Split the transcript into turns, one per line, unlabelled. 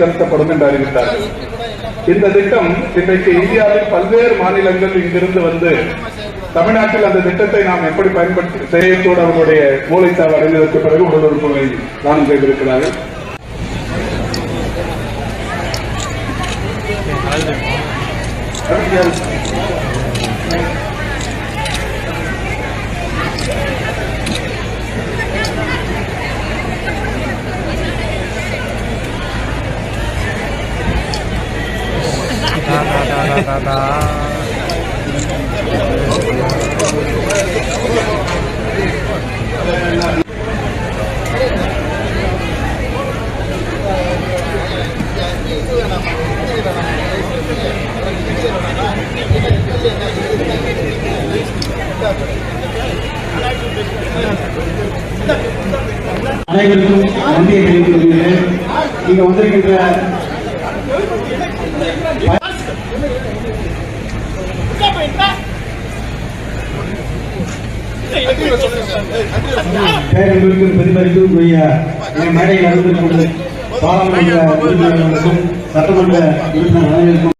செலுத்தப்படும் என்று அறிவித்தார்கள் இந்த திட்டம் இன்றைக்கு இந்தியாவில் பல்வேறு மாநிலங்கள் இங்கிருந்து வந்து தமிழ்நாட்டில் அந்த திட்டத்தை நாம் எப்படி பயன்படுத்தி செய்யத்தோடு அவருடைய மூளைச்சாவு அடைந்ததற்கு பிறகு உடல் உறுப்புகளை தானம் செய்திருக்கிறார்கள்.
Da,
அனைவருக்கும் நன்றியை தெரிவித்துக் கொள்கிறேன். நீங்க வந்திருக்கின்ற பேரன்பிற்கும் பெருமதிக்கும் உரிய மேடையில் அமர்ந்திருக்கும் பாராளுமன்ற உறுப்பினர்களுக்கும் சட்டமன்ற உறுப்பினர் அனைவருக்கும்